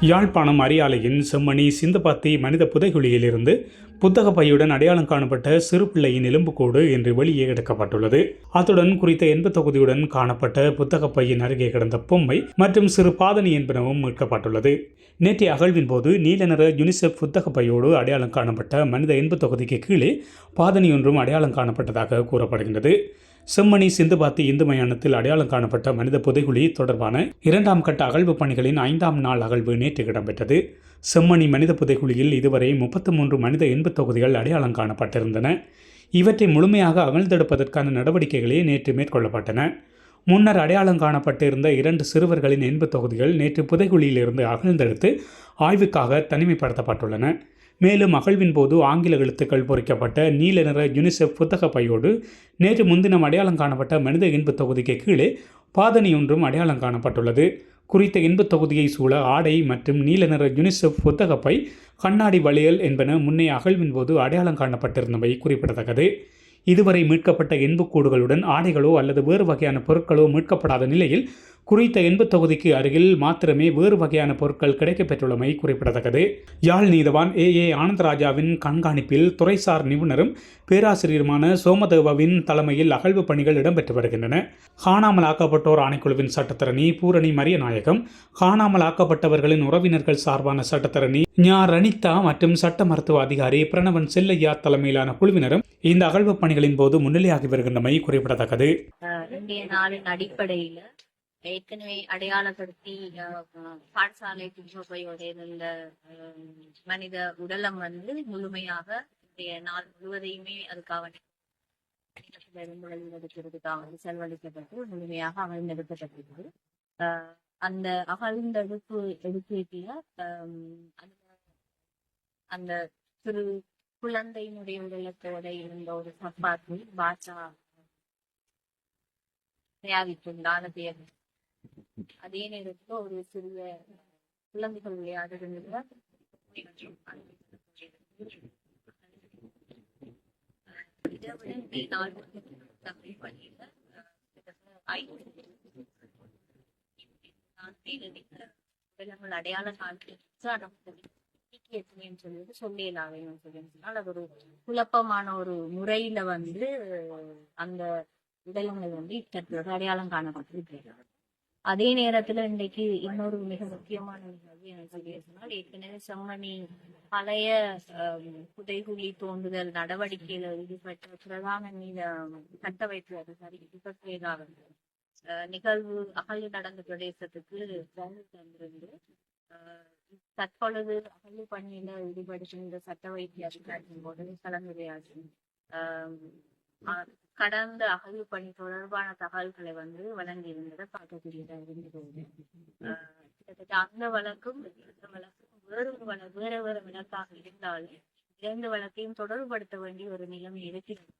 யாழ்ப்பாணம் அரியாலையின் செம்மணி சிந்தபாத்தி மனித புதைகுழியிலிருந்து புத்தக பையுடன் அடையாளம் காணப்பட்ட சிறு பிள்ளையின் எலும்புக்கூடு இன்று வெளியே எடுக்கப்பட்டுள்ளது. அத்துடன் குறித்த எண்பு தொகுதியுடன் காணப்பட்ட புத்தக பையின் அருகே கிடந்த பொம்மை மற்றும் சிறு பாதணி என்பனவும் மீட்கப்பட்டுள்ளது. நேற்றைய அகழ்வின் போது நீல நிற யுனிசெஃப் புத்தக பையோடு அடையாளம் காணப்பட்ட மனித எண்பு தொகுதிக்கு கீழே பாதணி ஒன்றும் அடையாளம் காணப்பட்டதாக கூறப்படுகின்றது. செம்மணி சிந்துபாத்தி இந்து மயானத்தில் அடையாளம் காணப்பட்ட மனித புதைகுழி தொடர்பான இரண்டாம் கட்ட அகழ்வு பணிகளின் ஐந்தாம் நாள் அகழ்வு நேற்று இடம்பெற்றது. செம்மணி மனித புதைகுழியில் இதுவரை முப்பத்து மூன்று மனித எண்பு தொகுதிகள் அடையாளம் காணப்பட்டிருந்தன. இவற்றை முழுமையாக அகழ்ந்தெடுப்பதற்கான நடவடிக்கைகளே நேற்று மேற்கொள்ளப்பட்டன. முன்னர் அடையாளம் காணப்பட்டிருந்த இரண்டு சிறுவர்களின் எண்பு தொகுதிகள் நேற்று புதைகுழியிலிருந்து அகழ்ந்தெடுத்து ஆய்வுக்காக தனிமைப்படுத்தப்பட்டுள்ளன. மேலும் அகழ்வின் போது ஆங்கில எழுத்துக்கள் பொறிக்கப்பட்ட நீல நிற யுனிசெஃப் புத்தக பையோடு நேற்று முன்தினம் அடையாளம் காணப்பட்ட மனித இன்பு தொகுதிக்கு கீழே பாதணி ஒன்றும் அடையாளம் காணப்பட்டுள்ளது. குறித்த இன்பத் தொகுதியை சூழ ஆடை மற்றும் நீல நிற யுனிசெஃப் புத்தக பை கண்ணாடி வளையல் என்பன முன்னே அகழ்வின் போது அடையாளம் காணப்பட்டிருந்தவை குறிப்பிடத்தக்கது. இதுவரை மீட்கப்பட்ட எண்புக்கூடுகளுடன் ஆடைகளோ அல்லது வேறு வகையான பொருட்களோ மீட்கப்படாத நிலையில் குறித்த எண்பு தொகுதிக்கு அருகில் மாத்திரமே வேறு வகையான பொருட்கள் கிடைக்கப்பெற்றுள்ளமை குறிப்பிடத்தக்கது. யாழ் நீதவான் ஏ. ஏ. ஆனந்தராஜாவின் கண்காணிப்பில் துறைசார் நிபுணரும் பேராசிரியருமான சோமதேவாவின் தலைமையில் அகழ்வு பணிகள் இடம்பெற்று வருகின்றன. காணாமல் ஆக்கப்பட்டோர் ஆணைக்குழுவின் சட்டத்தரணி பூரணி மரியநாயகம் காணாமல் ஆக்கப்பட்டவர்களின் உறவினர்கள் சார்பான சட்டத்தரணி ஞா ரணிதா மற்றும் சட்ட மருத்துவ அதிகாரி பிரணவன் செல்லையா தலைமையிலான குழுவினரும் இந்த அகழ்வு பணிகளின் போது முன்னிலையாகி வருகின்றமை குறிப்பிடத்தக்கது. அடிப்படையில் ஏற்கனவே அடையாளப்படுத்தி பாடசாலை குப்பையோட இருந்த மனித உடலம் வந்து முழுமையாக நாள் முழுவதையுமே அதுக்காக இருந்து வந்து செலவழிக்கப்பட்டு முழுமையாக அகழ்ந்தெடுக்கப்பட்டது. அந்த அகழ்ந்தெடுப்பு எடுப்பில அந்த அந்த சிறு குழந்தையினுடைய உடலத்தோட இருந்த ஒரு சப்பாத்தி பாட்சா தயாரித்துள்ளார். பேர் அதே நேரத்துல ஒரு சிறிய குழந்தைகள் விளையாடுறதுல இதை விட இந்த நாள் தமிழ் பள்ளியில விலங்குகள் அடையாள சொல்லிட்டு சொல்லியிருந்தால் அது ஒரு குழப்பமான ஒரு முறையில வந்து அந்த உடலங்கள் வந்து இத்தனை அடையாளம் காணப்பட்டிருக்கிறது அதே நேரத்துல இன்றைக்கு இன்னொரு மிக முக்கியமான நிகழ்வு எனக்கு சொல்லியிருந்தால் ஏற்கனவே செம்மணி பழைய புதைகுழி தோண்டுதல் நடவடிக்கையில ஈடுபட்ட பிரதான மீத சட்ட வைப்பு அதிகாரி விபத்வேதாவின் நிகழ்வு அகழ்வு நடந்த பிரதேசத்துக்கு தந்திருந்து தற்பொழுது அகழ்வு பணியில ஈடுபடுகின்ற சட்ட வைத்திய அதிகாரியின் போது கலந்துரையாற்றி ஆஹ், கடந்த அகழ்வு பணி தொடர்பான தகவல்களை வந்து வழங்கி இருந்ததை பார்க்கக்கூடியதாக இருந்தது. ஆஹ், கிட்டத்தட்ட அந்த வழக்கும் இந்த வழக்கும் வேறு ஒரு வேற வேற வழக்காக இருந்தாலும் இரண்டு வழக்கையும் தொடர்புபடுத்த வேண்டிய ஒரு நிலைமை இருக்கிறது.